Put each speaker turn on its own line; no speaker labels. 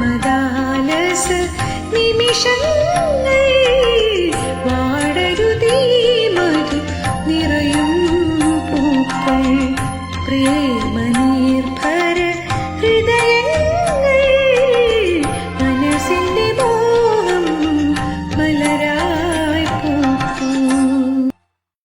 മദാലസ് നിമിഷങ്ങൾ